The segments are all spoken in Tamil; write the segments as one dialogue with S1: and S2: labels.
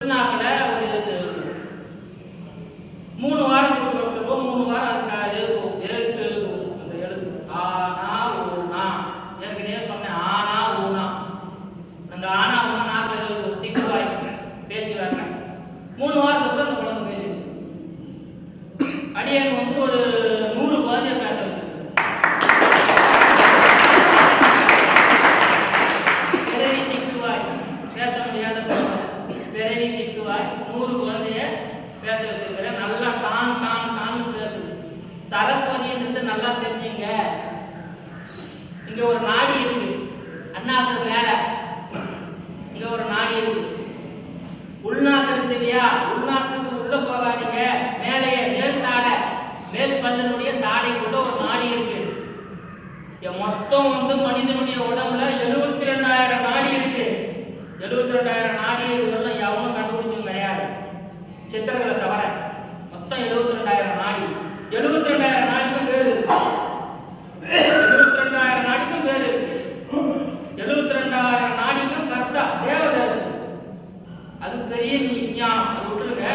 S1: திருநாக்கில் ஒரு மூணு வாரம் கொடுக்க மூணு வாரம் அதுக்கு எழுதுவோம். எழுத்து எழுதுவோம். அந்த எழுத்து ஆனா ஊனா ஏற்கனவே சொன்னேன் ஆனா ஊனா அந்த ஆனா ஊனா நாக்கில் எழுதுவோம் திக்குவாய் பேச்சு வார்த்தை மூணு வாரத்துக்கு அந்த குழந்தை பேசுது அடியன் வந்து ஒரு நூறு குழந்தைய பேச வச்சிருக்கு பிறவி திக்குவாய் பேச முடியாத குழந்தை. பிறவி திக்குவாய் நூறு குழந்தைய பேச வச்சிருக்கிறேன் நல்லா டான் டான் டான் பேசுது சரஸ்வதின்றது நல்லா தெரிஞ்சுங்க இங்க ஒரு நாடி இருக்கு. அண்ணாக்கு மேல. இங்க ஒரு நாடி இருக்கு. உள்நாக்கு இருக்கு இல்லையா உள்நாட்டுக்கு உள்ள போகாதீங்க. மேலேயே மேல் தாடை மேல் பல்லினுடைய தாடைக்குள்ள ஒரு நாடி இருக்கு. மொத்தம் வந்து மனிதனுடைய உடம்புல எழுபத்தி ரெண்டாயிரம் நாடி இருக்கு. எழுபத்தி ரெண்டாயிரம் நாடி இதெல்லாம் எவனும் கண்டுபிடிச்சும் கிடையாது. சித்திரங்களை தவிர மொத்தம் எழுபத்தி ரெண்டாயிரம் நாடி. எழுபத்தி ரெண்டாயிரம் நாடி பேரு எழுபத்தி ரெண்டாயிரம் நாடிக்கும் பேரு எழுபத்தி ரெண்டாயிரம் நாடிக்கும் கரெக்டா தேவதேவன் அது பெரிய விஞ்ஞானம் அது விட்டுருங்க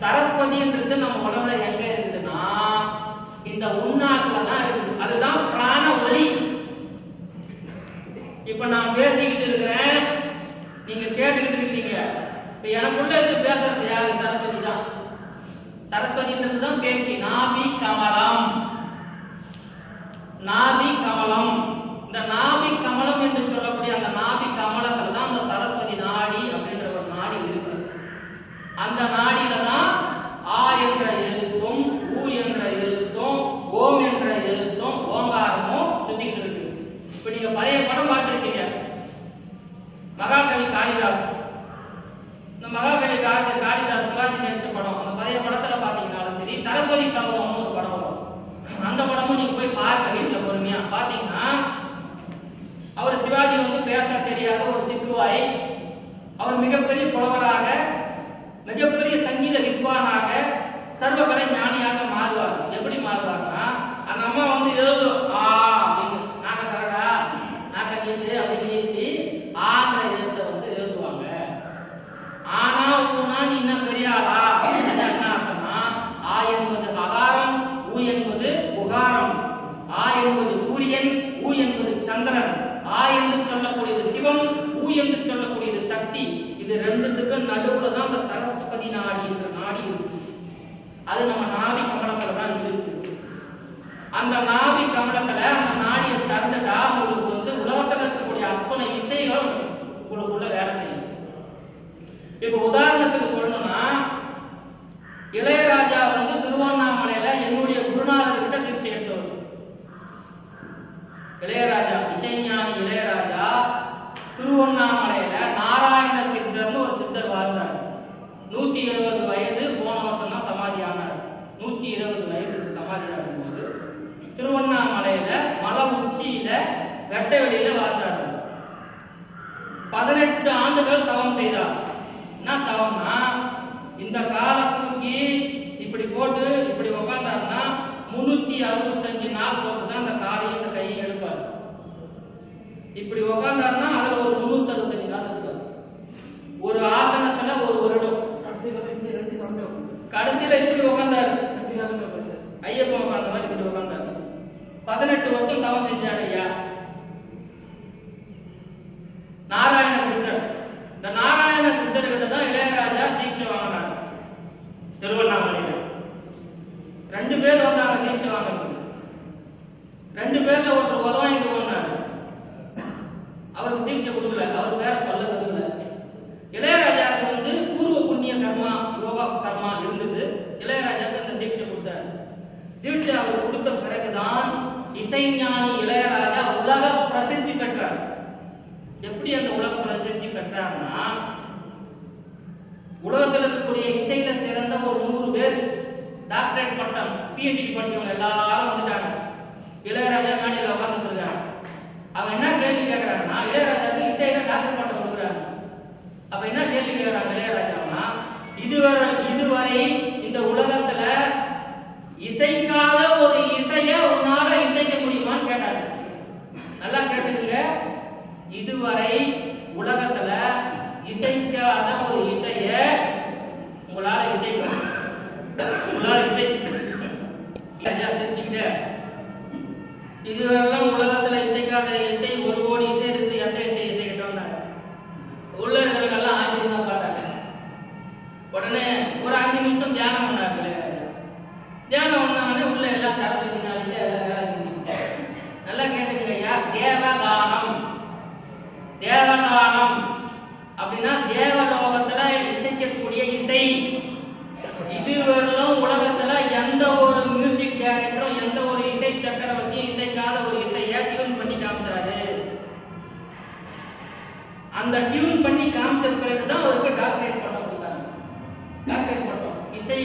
S1: சரஸ்வதின்றது நம்ம உடம்புல எங்க இருக்குதுன்னா இந்த உண்ணாக்குல தான் இருக்குது. அதுதான் பிராண ஒலி இப்ப நான் பேசிக்கிட்டு இருக்கிறேன். நீங்க கேட்டுக்கிட்டு இருக்கீங்க. இப்ப எனக்குள்ள இருந்து பேசுறது யாரு? சரஸ்வதி தான். சரஸ்வதின்றது தான் பேச்சு. நாபி கமலம். நாபி கமலம் இந்த நாபி கமலம் என்று சொல்லக்கூடிய அந்த நாபி கமலத்துல தான் அந்த சரஸ்வதி நாடி அப்படின்ற ஒரு நாடி இருக்குது அந்த நாடியில தான் ஆ என்ற எழுத்தும் ஊ என்ற எழுத்தும் ஓம் என்ற எழுத்தும் ஓங்காரமும் சுத்திக்கிட்டு இருக்கு இப்ப நீங்க பழைய படம் பார்த்திருக்கீங்க மகாகவி காளிதாஸ் இந்த மகாகவி காளி காளிதாஸ் சிவாஜி நடிச்ச படம் அந்த பழைய படத்துல பாத்தீங்கன்னாலும் சரி சரஸ்வதி சபதம்னு ஒரு படம் வரும் அந்த படமும் நீங்க போய் பாருங்க வீட்டுல பொறுமையா. பாத்தீங்கன்னா அவர் சிவாஜி வந்து பேச தெரியாத ஒரு திக்குவாய் அவர் மிகப்பெரிய புலவராக மிகப்பெரிய சங்கீத வித்வானாக சர்வகலை ஞானியாக மாறுவார். எப்படி மாறுவார்னா அந்த அம்மா வந்து ஏதோ ஆ அப்படின்னு நாக்க தரடா நாங்க நீட்டு அப்படின்னு நீட்டி ஆங்கிற எழுத்தை வந்து எழுதுவாங்க. ஆனா ஊனா நீ இன்னும் பெரிய ஆளா? என்ன அர்த்தம்னா ஆ என்பது அகாரம் ஊ என்பது உகாரம் ஆ என்பது சூரியன் ஊ என்பது சந்திரன். ஆ என்று சொல்லக்கூடியது சிவம் ஊ என்று சொல்லக்கூடியது சக்தி. இது ரெண்டுத்துக்கும் நடுவுல தான் இந்த சரஸ்வதி நாடி என்ற நாடி இருக்கு. அது நம்ம நாவி கமலத்துல தான் இருக்கு. அந்த நாவி கமலத்துல அந்த நாடியை திறந்துட்டா உங்களுக்கு வந்து உலகத்தில் இருக்கக்கூடிய அத்தனை இசைகளும் உங்களுக்குள்ள வேலை செய்யும். இப்ப உதாரணத்துக்கு சொல்லணும்னா இளையராஜா வந்து திருவண்ணாமலையில என்னுடைய குருநாதர்கிட்ட தீட்சை எடுத்தவர். இளையராஜா இசைஞானி இளையராஜா திருவண்ணாமலையில நாராயண சித்தர்னு ஒரு சித்தர் வாழ்ந்தார். நூத்தி இருபது வயது போன வருஷம் தான் சமாதி ஆனார். நூத்தி இருபது வயதுக்கு சமாதி ஆகும்போது திருவண்ணாமலையில மலை உச்சியில வெட்ட வெளியில வாழ்ந்தார். பதினெட்டு ஆண்டுகள் தவம் செய்தார். என்ன தவம்னா இந்த காலை தூக்கி இப்படி போட்டு இப்படி உட்கார்ந்தாருன்னா முன்னூத்தி அறுபத்தஞ்சு நாள் போட்டு தான் அந்த காலையும் இந்த கையை எடுப்பார் இப்படி உக்காந்தாருன்னா அதுல ஒரு முன்னூத்தி அறுபத்தஞ்சு நாள் இருப்பார் ஒரு ஆசனத்துல ஒரு வருடம் கடைசியில இப்படி உட்கார்ந்தாரு ஐயப்பன் உட்கார்ந்த மாதிரி இப்படி உட்கார்ந்தாரு பதினெட்டு வருஷம் தவம் செஞ்சாரு ஐயா நாராயண சித்தர் இந்த நாராயண சித்தர்கிட்ட தான் இளையராஜா தீட்சை வாங்கினார் திருவண்ணாமலையில ரெண்டு பேர் வந்தாங்க தீட்சை வாங்குறதுக்கு ரெண்டு பேர்ல ஒருத்தர் உதவாங்கிட்டு போனாரு அவருக்கு தீட்சை கொடுக்கல அவர் பேர சொல்ல விரும்பல இளையராஜாவுக்கு வந்து பூர்வ புண்ணிய கர்மா யோகா கர்மா இருந்தது இளையராஜாவுக்கு அந்த தீட்சை கொடுத்தாரு தீட்சை அவர் கொடுத்த பிறகுதான் இசைஞானி இளையராஜா உலக பிரசித்தி பெற்றார் எப்படி அந்த உலக பிரசித்தி உலகத்தில் இருக்கக்கூடிய இசையில சிறந்த ஒரு நூறு பேர் டாக்டரேட் பட்டம் பிஹெச்டி படிச்சவங்க எல்லாரும் வந்துட்டாங்க. இளையராஜா மேடையில் உட்காந்துட்டு இருக்காங்க. அவன் என்ன கேள்வி கேட்கறாங்கன்னா இளையராஜாவுக்கு இசையில டாக்டர் பட்டம் கொடுக்குறாங்க. அப்ப என்ன கேள்வி கேட்கறாங்க இளையராஜாவுனா இதுவரை இதுவரை இந்த உலகத்துல இசைக்காத ஒரு இசைய உன்னால இசைக்க முடியுமான்னு கேட்டாங்க நல்லா கேட்டுக்கங்க. இதுவரை إلى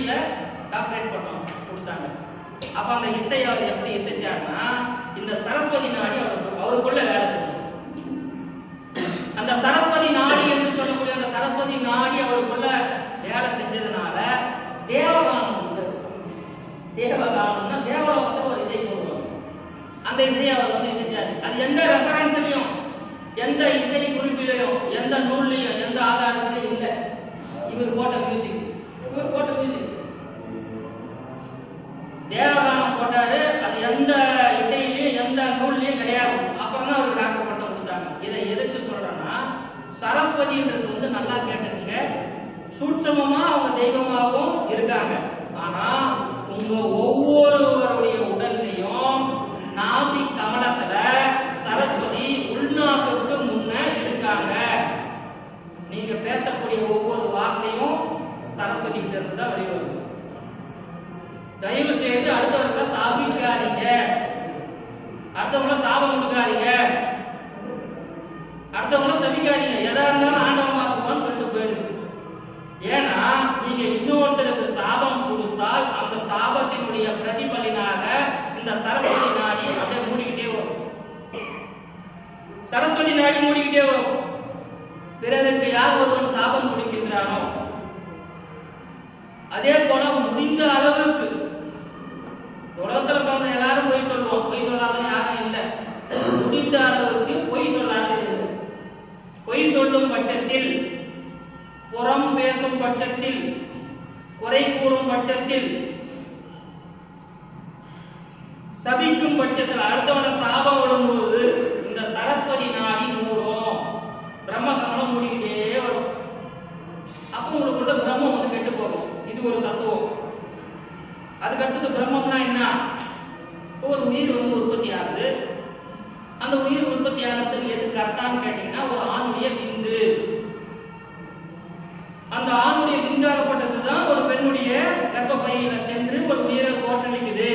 S1: இசையில டாக்டரேட் பண்ணோம் கொடுத்தாங்க. அப்ப அந்த இசை அவர் எப்படி இசைச்சாருன்னா இந்த சரஸ்வதி நாடி அவருக்கு அவருக்குள்ள வேலை செஞ்சு அந்த சரஸ்வதி நாடி என்று சொல்லக்கூடிய அந்த சரஸ்வதி நாடி அவருக்குள்ள வேலை செஞ்சதுனால தேவகானம் வந்தது. தேவகானம்னா தேவலோகத்தை ஒரு இசை போடுவாங்க. அந்த இசையை அவர் வந்து இசைச்சாரு. அது எந்த ரெஃபரன்ஸ்லயும் எந்த இசை குறிப்பிலையும் எந்த நூல்லையும் எந்த ஆதாரத்திலையும் இல்லை. இவர் போட்ட மியூசிக் எந்த இசையிலையும் எந்த நூல்லையும் கிடையாது. அப்புறம் தான் அவருக்கு டாக்டர் பட்டம் கொடுத்தாங்க இதை எதுக்கு சொல்றேன்னா சரஸ்வதின்றது வந்து நல்லா கேட்டுருங்க சூட்சமமா அவங்க தெய்வமாகவும் இருக்காங்க. ஆனா உங்க ஒவ்வொருவருடைய உடல்லையும் நாதி கமலத்துல சரஸ்வதி உள்நாட்டுக்கு முன்ன இருக்காங்க. நீங்க பேசக்கூடிய ஒவ்வொரு வார்த்தையும் சரஸ்வதி கிட்ட இருந்து தான் வெளிவருது தயவு செய்து அடுத்தவர்களை சாபிக்காதீங்க அடுத்தவங்கள சாபம் கொடுக்காதீங்க. அடுத்தவங்களை சபிக்காதீங்க. எதா இருந்தாலும் ஆண்டவன் பார்த்துக்குவான்னு சொல்லிட்டு போயிடுது. ஏன்னா நீங்க இன்னொருத்தருக்கு சாபம் கொடுத்தால் அந்த சாபத்தினுடைய பிரதிபலினாக இந்த சரஸ்வதி நாடி அப்படியே மூடிக்கிட்டே வரும். சரஸ்வதி நாடி மூடிக்கிட்டே வரும். பிறருக்கு யார் ஒருவன் சாபம் கொடுக்கின்றானோ? அதே போல முடிந்த அளவுக்கு உலகத்துல பிறந்த எல்லாரும் பொய் சொல்லுவோம் யாரும் இல்லை முடிந்த அளவுக்கு பொய் சொல்லாது பொய் சொல்லும் பட்சத்தில் புறம் பேசும் பட்சத்தில் குறை கூறும் பட்சத்தில் சபிக்கும் பட்சத்தில் அடுத்தவன சாபம் விடும்போது இந்த சரஸ்வதி நாடி மூடும். பிரம்ம கவனம் மூடிக்கிட்டே வரும். அப்போ உங்களுக்குள்ள பிரம்மம் வந்து கெட்டு போகும். இது ஒரு தத்துவம். அதுக்கு அடுத்தது பிரம்மம்னா என்ன? ஒரு உயிர் வந்து உற்பத்தி ஆகுது. அந்த உயிர் உற்பத்தி ஆகிறதுக்கு எது கரெக்டான்னு கேட்டீங்கன்னா ஒரு ஆணுடைய விந்து. அந்த ஆணுடைய விந்தாகப்பட்டது தான் ஒரு பெண்ணுடைய கர்ப்பப்பையில சென்று ஒரு உயிரை தோற்றுவிக்குது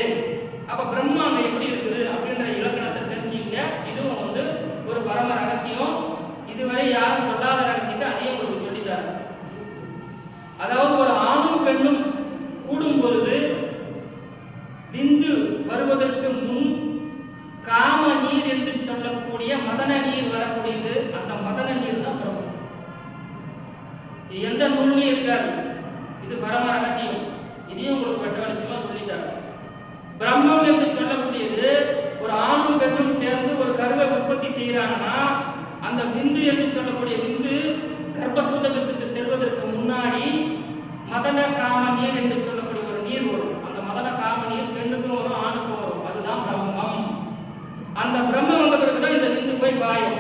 S1: அப்ப பிரம்மாண்டம் எப்படி இருக்குது அப்படின்ற இலக்கணத்தை தெரிஞ்சுங்க. இதுவும் வந்து ஒரு பரம ரகசியம். இதுவரை யாரும் சொல்லாத ரகசியத்தை அதையும் உங்களுக்கு சொல்லித்தாரு அதாவது ஒரு ஆணும் பெண்ணும் கூடும் பொழுது விந்து வருவதற்கு முன் காம நீர் என்று சொல்லக்கூடிய மதன நீர் வரக்கூடியது. அந்த மதன நீர் தான் பிரம்மம் எந்த நூல்லையும் இருக்காது. இது பரம ரகசியம். இதையும் உங்களுக்கு வெட்ட வெளிச்சமா சொல்லிட்டாரு பிரம்மம் என்று சொல்லக்கூடியது ஒரு ஆணும் பெண்ணும் சேர்ந்து ஒரு கருவை உற்பத்தி செய்யறாங்கன்னா அந்த விந்து என்று சொல்லக்கூடிய விந்து கர்ப்பசூதகத்துக்கு செல்வதற்கு முன்னாடி மதன காம நீர் என்று சொல்லக்கூடிய ஒரு நீர் வரும். அந்த மதன பெண்ணுக்கும் வரும் ஆணுக்கும் வரும் அதுதான் பிரம்மம். அந்த பிரம்ம வந்த தான் இந்த விந்து போய் பாயும்.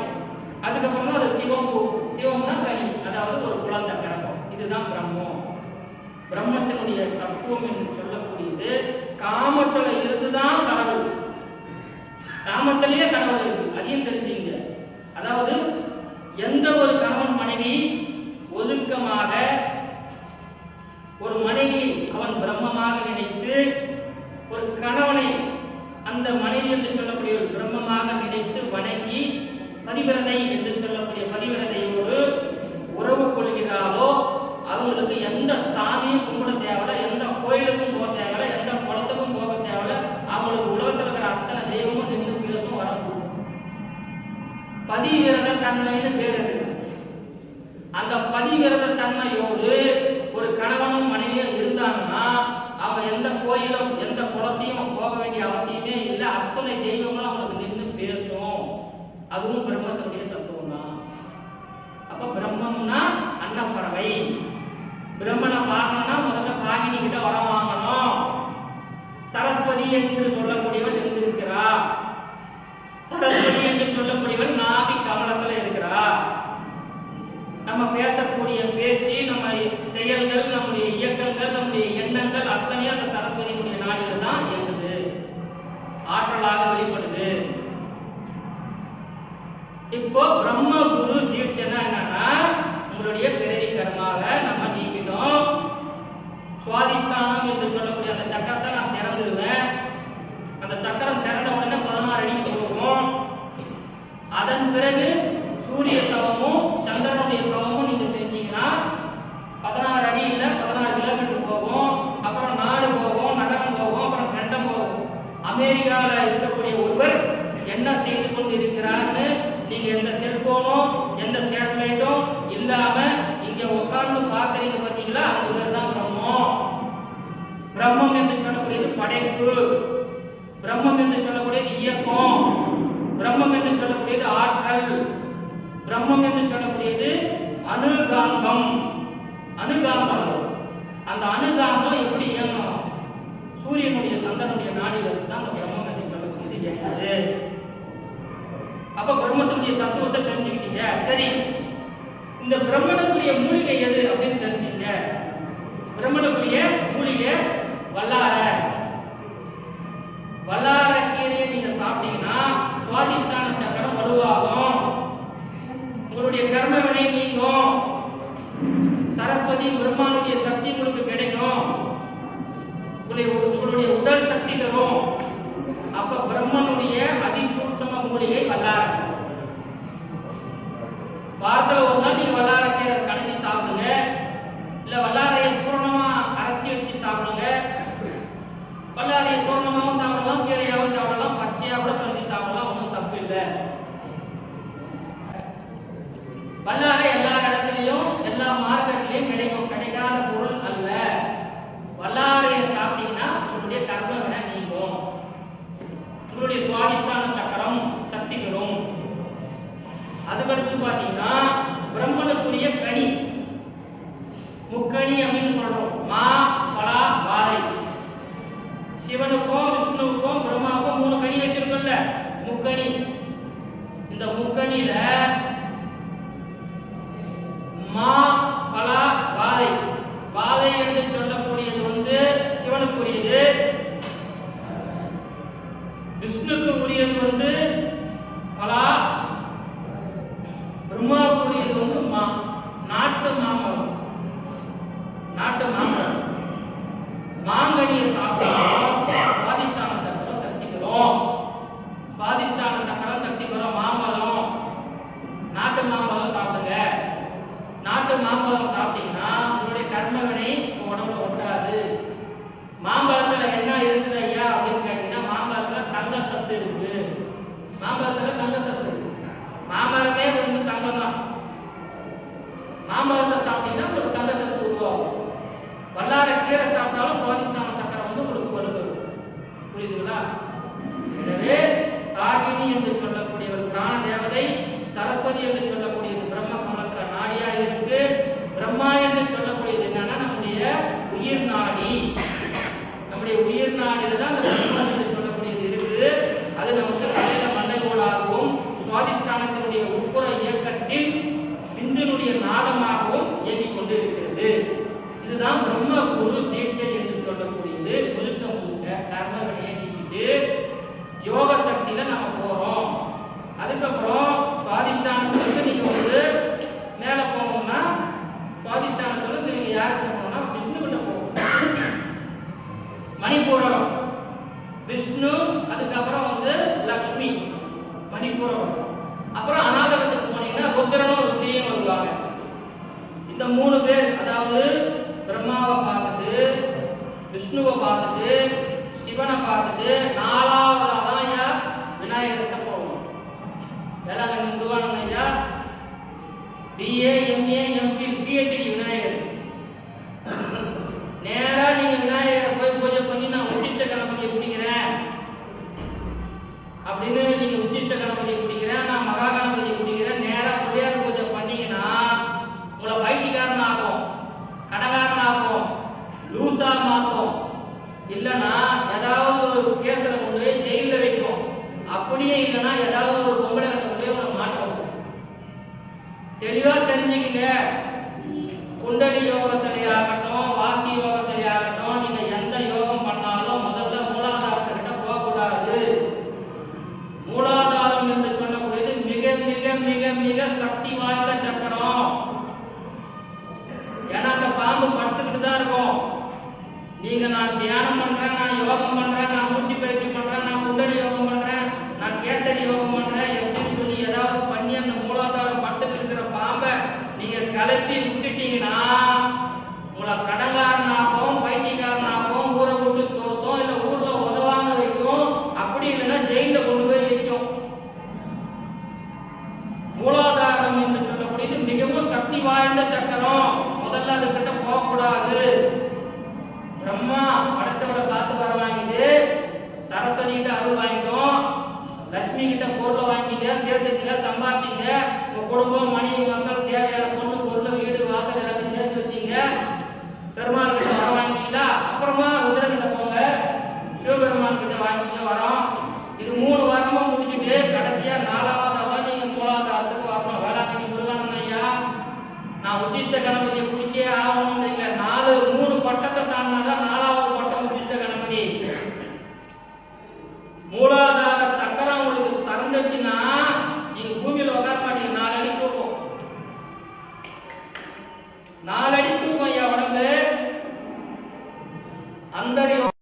S1: அதுக்கப்புறம் தான் அது சிவம் போகும் சிவம்னா கனி. அதாவது ஒரு குழந்தை பிறக்கும். இதுதான் பிரம்மம். பிரம்மத்தினுடைய தத்துவம் என்று சொல்லக்கூடியது காமத்துல இருந்துதான் கடவுள் காமத்திலேயே கடவுள் இருக்கு. அதையும் தெரிஞ்சுங்க. அதாவது எந்த ஒரு கணவன் மனைவி ஒழுக்கமாக ஒரு மனைவி அவன் பிரம்மமாக நினைத்து ஒரு கணவனை அந்த மனைவி என்று சொல்லக்கூடிய ஒரு பிரம்மமாக நினைத்து வணங்கி பதிவிரதை என்று சொல்லக்கூடிய பதிவிரதையோடு உறவு கொள்கிறாரோ அவங்களுக்கு எந்த சாமியும் கும்பிட தேவையில்ல எந்த கோயிலுக்கும் போக தேவையில்ல எந்த குளத்துக்கும் போக தேவையில்ல அவங்களுக்கு உலகத்தில் இருக்கிற அத்தனை தெய்வமும் நின்று பேசும் வரக்கூடும் பதிவிரத தன்மைன்னு பேர் இருக்கு. அந்த பதிவிரத தன்மையோடு கடமை பிரம்மனை பார்க்கணும்னா முதல்ல காகினி கிட்ட வரம் வாங்கணும். சரஸ்வதி என்று சொல்லக்கூடியவள் எங்கு இருக்கிறா சரஸ்வதி என்று சொல்லக்கூடியவன் நாவி கமலத்துல இருக்கிறா நம்ம பேசக்கூடிய பேச்சு நம்ம செயல்கள் நம்முடைய இயக்கங்கள் நம்முடைய எண்ணங்கள் அத்தனையும் அந்த சரஸ்வதியினுடைய நாடிகள் தான் இயங்குது. ஆற்றலாக வெளிப்படுது. இப்போ பிரம்ம குரு தீட்சைன்னா என்னன்னா உங்களுடைய பிறவி நம்ம நீக்கிட்டோம். சுவாதிஷ்டானம் என்று சொல்லக்கூடிய அந்த சக்கரத்தை நான் திறந்துடுவேன். அந்த சக்கரம் திறந்த உடனே பதினாறு அடிக்கு போகும். அதன் பிறகு சூரிய தவமும் சந்திரனுடைய தவமும் நீங்க செஞ்சீங்கன்னா பதினாறு அடி இல்ல பதினாறு கிலோமீட்டர் போகும். அப்புறம் நாடு போகும் நகரம் போகும் அப்புறம் கண்டம் போகும். அமெரிக்காவில் இருக்கக்கூடிய ஒருவர் என்ன செய்து கொண்டு இருக்கிறார்னு நீங்க எந்த செல்போனோ எந்த சேட்டலைட்டோ இல்லாம இங்க உட்கார்ந்து பாக்குறீங்க பாத்தீங்களா அது பேர் தான் பிரம்மம். பிரம்மம் என்று சொல்லக்கூடியது படைப்பு. பிரம்மம் என்று சொல்லக்கூடியது இயக்கம். பிரம்மம் என்று சொல்லக்கூடியது ஆற்றல். பிரம்மம் என்று சொல்லக்கூடியது அணுகாந்தம் அணுகாந்தம் அந்த அணுகாந்தம் எப்படி இயங்கணும் சூரியனுடைய சந்திரனுடைய நாடியில் இருந்து தான் அந்த பிரம்மம் என்று சொல்லக்கூடியது இயங்குது. அப்ப பிரம்மத்தினுடைய தத்துவத்தை தெரிஞ்சுக்கிட்டீங்க. சரி. இந்த பிரம்மனுக்குரிய மூலிகை எது அப்படின்னு தெரிஞ்சுங்க. பிரம்மனுக்குரிய மூலிகை வல்லார. வல்லார கீரையை நீங்க சாப்பிட்டீங்கன்னா சுவாதிஷ்டான சக்கரம் வலுவாகும். உங்களுடைய கர்ம வினை நீங்கும். சரஸ்வதி பிரம்மாவுடைய சக்தி உங்களுக்கு கிடைக்கும். உங்களுடைய உங்களுடைய உடல் சக்தி தரும் அப்ப பிரம்மனுடைய அதிசூட்சம மூலிகை வல்லார. வாரத்தில் ஒரு நாள் நீங்கள் வல்லார கீரை கலந்து சாப்பிடுங்க. இல்லை வல்லாரையை சூரணமா அரைச்சி வச்சு சாப்பிடுங்க. கனி முக்கணி இந்த முக்கணியில மா பலா வாழை வாழை என்று சொல்லக்கூடியது வந்து சிவனுக்குரியது. விஷ்ணுக்கு உரியது வந்து பலா. பிரம்மாவுக்குரியது வந்து மா. நாட்டு மாமரம் நாட்டு மாமரம் மாங்கனி சாப்பிட்டோம் சுவாதிஷ்டான சக்கரம் சக்தி பெறும் சுவாதிஷ்டான சக்கரம் சக்தி பெறும் மாம்பழம். நாட்டு மாம்பழம் சாப்பிடுங்க. நாட்டு மாம்பழம் சாப்பிட்டீங்கன்னா உங்களுடைய கர்மவினை உடம்புல ஒட்டாது. மாம்பழத்துல என்ன இருக்குது ஐயா அப்படின்னு கேட்டீங்கன்னா மாம்பழத்துல தங்க சத்து இருக்கு. மாம்பழத்துல தங்க சத்து மாமரமே வந்து தங்கம் தான் மாம்பழத்தை சாப்பிட்டீங்கன்னா உங்களுக்கு தங்க சத்து உருவாகும். வல்லார கீரை சாப்பிட்டாலும் சுவாதிஷ்டான சக்கரம் வந்து உங்களுக்கு வருது. புரியுதுங்களா? எனவே காகினி என்று சொல்லக்கூடியவர் பிராண தேவதை சரஸ்வதி என்று சொல்லக்கூடியது பிரம்ம கமலத்துல நாடியா இருக்கு பிரம்மா என்று சொல்லக்கூடியது என்னன்னா நம்முடைய உயிர் நாடி. நம்முடைய உயிர் நாடியில தான் அந்த பிரம்மம் என்று சொல்லக்கூடியது இருக்குது. அது நமக்கு கடையில மண்டைகோளாகவும் சுவாதிஷ்டானத்தினுடைய உட்புற இயக்கத்தில் இந்துனுடைய நாதமாகவும் இயங்கிக் கொண்டு இருக்கிறது இதுதான் பிரம்ம குரு தீட்சை என்று சொல்லக்கூடியது. முழுக்க முழுக்க கர்ம வினையை நீக்கிட்டு யோக சக்தியில நம்ம போறோம் அதுக்கப்புறம் சுவாதிஷ்டானத்துக்கு நீங்க வந்து மேல போகணும்னா சுவாதிஷ்டானத்துல நீங்க யாருக்கு போகணும்னா விஷ்ணு கிட்ட போகணும் மணிப்பூரகம் விஷ்ணு அதுக்கப்புறம் வந்து லக்ஷ்மி மணிப்பூரகம் அப்புறம் அநாதகத்துக்கு போனீங்கன்னா ருத்ரனும் ருத்திரியும் வருவாங்க. இந்த மூணு பேர் அதாவது பிரம்மாவை பார்த்துட்டு விஷ்ணுவை பார்த்துட்டு சிவனை பார்த்துட்டு நாலாவது அதாயா ஐயா விநாயகர்கிட்ட போகணும். வேளாங்கண்ணி முருகானந்தையா பிஏ எம்ஏ எம்பில் பிஹெச்டி விநாயகர். நீங்க கணபதியை பிடிக்கிறேன். நான் மகா டாக்டர் கிட்ட வாங்கிட்டு வரோம். இது மூணு வாரமா முடிச்சுட்டு கடைசியா நாலாவது அவன் நீங்க மூணாவது அர்த்தத்துக்கு வரணும் வேளாங்கண்ணி முருகானந்த ஐயா நான் உத்திஷ்ட கணபதியை குடிச்சே ஆகணும்னு இல்லை. நாலு மூணு பட்டத்தை தாண்டினா தான்